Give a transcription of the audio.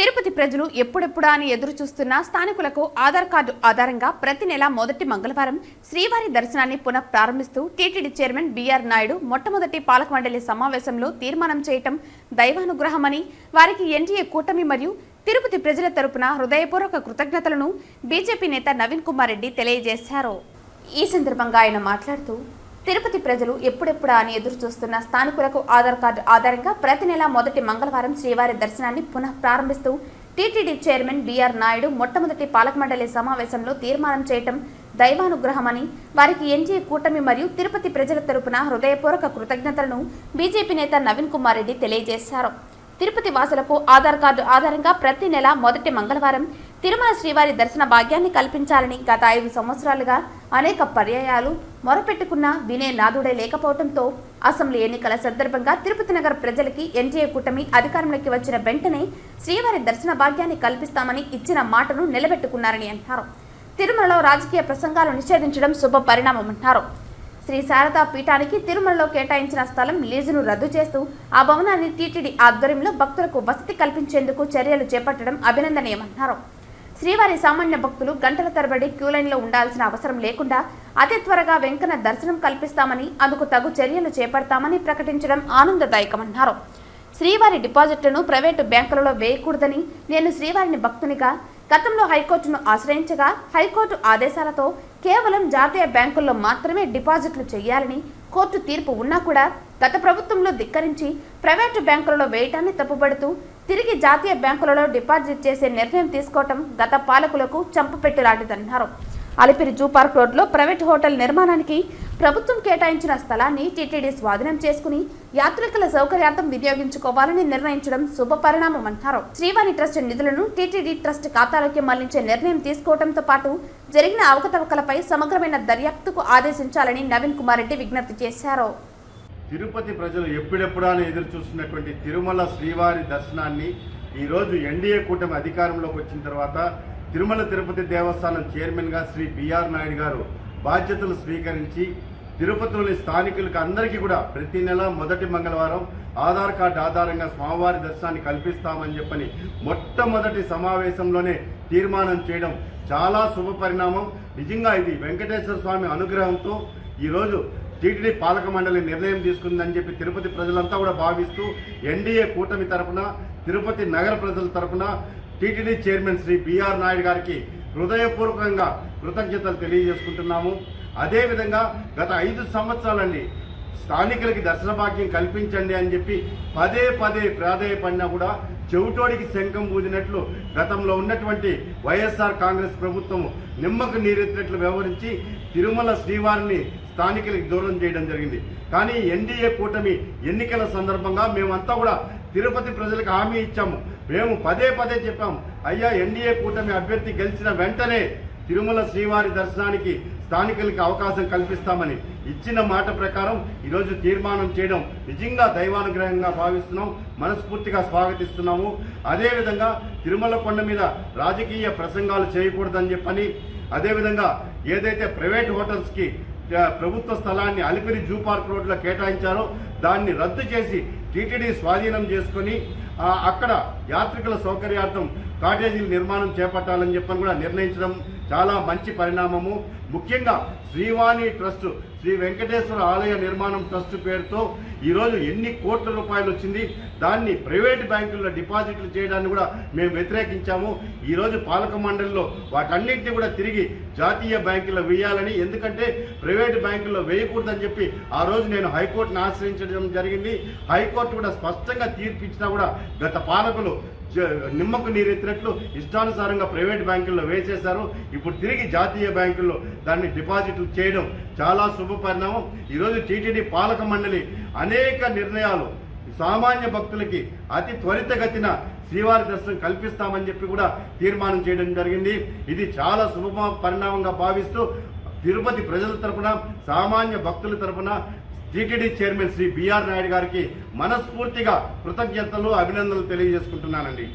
తిరుపతి ప్రజలు ఎప్పుడెప్పుడా అని ఎదురు చూస్తున్న స్థానికులకు ఆధార్ కార్డు ఆధారంగా ప్రతి నెల మొదటి మంగళవారం శ్రీవారి దర్శనాన్ని పునః ప్రారంభిస్తూ టీటీడీ చైర్మన్ బీఆర్ నాయుడు మొట్టమొదటి పాలక మండలి సమావేశంలో తీర్మానం చేయటం దైవానుగ్రహమని వారికి ఎన్డీఏ కూటమి మరియు తిరుపతి ప్రజల తరపున హృదయపూర్వక కృతజ్ఞతలను బీజేపీ నేత నవీన్ కుమార్ రెడ్డి తెలియజేశారు. ఈ సందర్భంగా ఆయన మాట్లాడుతూ తిరుపతి ప్రజలు ఎప్పుడెప్పుడా అని ఎదురు చూస్తున్న స్థానికులకు ఆధార్ కార్డు ఆధారంగా ప్రతి నెల మొదటి మంగళవారం శ్రీవారి దర్శనాన్ని పునః ప్రారంభిస్తూ టీటీడీ చైర్మన్ బీఆర్ నాయుడు మొట్టమొదటి పాలక మండలి సమావేశంలో తీర్మానం చేయటం దైవానుగ్రహమని వారికి ఎన్డీఏ కూటమి మరియు తిరుపతి ప్రజల తరపున హృదయపూర్వక కృతజ్ఞతలను బీజేపీ నేత నవీన్ కుమార్ రెడ్డి తెలియజేశారు. తిరుపతి వాసులకు ఆధార్ కార్డు ఆధారంగా ప్రతి నెల మొదటి మంగళవారం తిరుమల శ్రీవారి దర్శన భాగ్యాన్ని కల్పించాలని గత ఐదు సంవత్సరాలుగా అనేక పర్యాయాలు మొరపెట్టుకున్న వినే నాదుడే లేకపోవడంతో అసెంబ్లీ ఎన్నికల సందర్భంగా తిరుపతి నగర ప్రజలకి ఎన్డీఏ కూటమి అధికారంలోకి వచ్చిన వెంటనే శ్రీవారి దర్శన భాగ్యాన్ని కల్పిస్తామని ఇచ్చిన మాటను నిలబెట్టుకున్నారని అంటారు. తిరుమలలో రాజకీయ ప్రసంగాలు నిషేధించడం శుభ పరిణామమన్నారు శ్రీ శారదా పీఠానికి తిరుమలలో కేటాయించిన స్థలం లీజును రద్దు చేస్తూ ఆ భవనాన్ని టీటీడీ ఆధ్వర్యంలో భక్తులకు వసతి కల్పించేందుకు చర్యలు చేపట్టడం అభినందనీయమన్నారు శ్రీవారి సామాన్య భక్తులు గంటల తరబడి క్యూలైన్లో ఉండాల్సిన అవసరం లేకుండా అతి త్వరగా వెంకన్న దర్శనం కల్పిస్తామని అందుకు తగు చర్యలు చేపడతామని ప్రకటించడం ఆనందదాయకమన్నారు. శ్రీవారి డిపాజిట్లను ప్రైవేటు బ్యాంకులలో వేయకూడదని నేను శ్రీవారిని భక్తునిగా గతంలో హైకోర్టును ఆశ్రయించగా హైకోర్టు ఆదేశాలతో కేవలం జాతీయ బ్యాంకుల్లో మాత్రమే డిపాజిట్లు చేయాలని కోర్టు తీర్పు ఉన్నా కూడా గత ప్రభుత్వంలో ధిక్కరించి ప్రైవేటు బ్యాంకులలో వేయటాన్ని తప్పుపడుతూ తిరిగి జాతీయ బ్యాంకులలో డిపాజిట్ చేసే నిర్ణయం తీసుకోవటం గత పాలకులకు చంపపెట్టులాంటిదన్నారు. అలిపిరి జూ పార్క్ రోడ్లో ప్రైవేట్ హోటల్ నిర్మాణానికి ప్రభుత్వం కేటాయించిన స్థలాన్ని టీటీడీ స్వాధీనం చేసుకుని యాత్రికుల సౌకర్యార్థం వినియోగించుకోవాలని నిర్ణయించడం శుభపరిణామం అంటారు. శ్రీవాణి ట్రస్ట్ నిధులను టీటీడీ ట్రస్ట్ ఖాతాలోకి మళ్ళించే నిర్ణయం తీసుకోవడంతో పాటు జరిగిన అవకతవకలపై సమగ్రమైన దర్యాప్తుకు ఆదేశించాలని నవీన్ కుమార్ రెడ్డి విజ్ఞప్తి చేశారు. తిరుపతి ప్రజలు ఎప్పుడెప్పుడా ఎదురు చూస్తున్నటువంటి తిరుమల శ్రీవారి దర్శనాన్ని ఈరోజు ఎన్డీఏ కూటమి అధికారంలోకి వచ్చిన తర్వాత తిరుమల తిరుపతి దేవస్థానం చైర్మన్గా శ్రీ బిఆర్ నాయుడు గారు బాధ్యతలు స్వీకరించి తిరుపతిలోని స్థానికులకు అందరికీ కూడా ప్రతి నెల మొదటి మంగళవారం ఆధార్ కార్డు ఆధారంగా స్వామివారి దర్శనాన్ని కల్పిస్తామని చెప్పని మొట్టమొదటి సమావేశంలోనే తీర్మానం చేయడం చాలా శుభ పరిణామం. నిజంగా ఇది వెంకటేశ్వర స్వామి అనుగ్రహంతో ఈరోజు టీటీడీ పాలక మండలి నిర్ణయం తీసుకుందని చెప్పి తిరుపతి ప్రజలంతా కూడా భావిస్తూ ఎన్డీఏ కూటమి తరపున తిరుపతి నగర ప్రజల తరపున TTD chairman Shri BR Naidu గారికి హృదయపూర్వకంగా కృతజ్ఞతలు తెలియజేసుకుంటున్నాము. అదేవిధంగా గత ఐదు సంవత్సరాలండి స్థానికులకి దర్శన భాగ్యం కల్పించండి అని చెప్పి పదే పదే ప్రాధేయపడినా కూడా చెవిటోడికి శంఖం పూజినట్లు గతంలో ఉన్నటువంటి వైఎస్ఆర్ కాంగ్రెస్ ప్రభుత్వం నిమ్మకు నీరెత్తినట్లు వ్యవహరించి తిరుమల శ్రీవారిని స్థానికులకి దూరం చేయడం జరిగింది. కానీ ఎన్డీఏ కూటమి ఎన్నికల సందర్భంగా మేమంతా కూడా తిరుపతి ప్రజలకు హామీ ఇచ్చాము. మేము పదే పదే చెప్పాము. అయ్యా ఎన్డీఏ కూటమి అభ్యర్థి గెలిచిన వెంటనే తిరుమల శ్రీవారి దర్శనానికి స్థానికులకి అవకాశం కల్పిస్తామని ఇచ్చిన మాట ప్రకారం ఈరోజు తీర్మానం చేయడం నిజంగా దైవానుగ్రహంగా భావిస్తున్నాం. మనస్ఫూర్తిగా స్వాగతిస్తున్నాము. అదేవిధంగా తిరుమల కొండ మీద రాజకీయ ప్రసంగాలు చేయకూడదని చెప్పని అదేవిధంగా ఏదైతే ప్రైవేట్ హోటల్స్కి ప్రభుత్వ స్థలాన్ని అలిపిరి జూ పార్క్ రోడ్లో కేటాయించారో దాన్ని రద్దు చేసి టీటీడీ స్వాధీనం చేసుకొని అక్కడ యాత్రికుల సౌకర్యార్థం కాటేజీల నిర్మాణం చేపట్టాలని చెప్పని కూడా నిర్ణయించడం చాలా మంచి పరిణామము. ముఖ్యంగా శ్రీవాణి ట్రస్ట్ శ్రీ వెంకటేశ్వర ఆలయ నిర్మాణం ట్రస్ట్ పేరుతో ఈరోజు ఎన్ని కోట్ల రూపాయలు వచ్చింది దాన్ని ప్రైవేట్ బ్యాంకుల్లో డిపాజిట్లు చేయడాన్ని కూడా మేము వ్యతిరేకించాము. ఈరోజు పాలక మండలిలో వాటన్నింటినీ కూడా తిరిగి జాతీయ బ్యాంకుల్లో వేయాలని ఎందుకంటే ప్రైవేట్ బ్యాంకుల్లో వేయకూడదని చెప్పి ఆ రోజు నేను హైకోర్టును ఆశ్రయించడం జరిగింది. హైకోర్టు కూడా స్పష్టంగా తీర్పిచ్చినా కూడా గత పాలకులు నిమ్మకు నీరెత్తినట్లు ఇష్టానుసారంగా ప్రైవేట్ బ్యాంకుల్లో వేసేశారు. ఇప్పుడు తిరిగి జాతీయ బ్యాంకుల్లో దాన్ని డిపాజిట్లు చేయడం చాలా శుభ పరిణామం. ఈరోజు టీటీడీ పాలక మండలి అనేక నిర్ణయాలు సామాన్య భక్తులకి అతి త్వరితగతిన శ్రీవారి దర్శనం కల్పిస్తామని చెప్పి కూడా తీర్మానం చేయడం జరిగింది. ఇది చాలా శుభ పరిణామంగా భావిస్తూ తిరుపతి ప్రజల తరపున సామాన్య భక్తుల తరపున TTD chairman Shri BR Naidu గారికి మనస్ఫూర్తిగా కృతజ్ఞతలు అభినందనలు తెలియజేసుకుంటున్నానండి.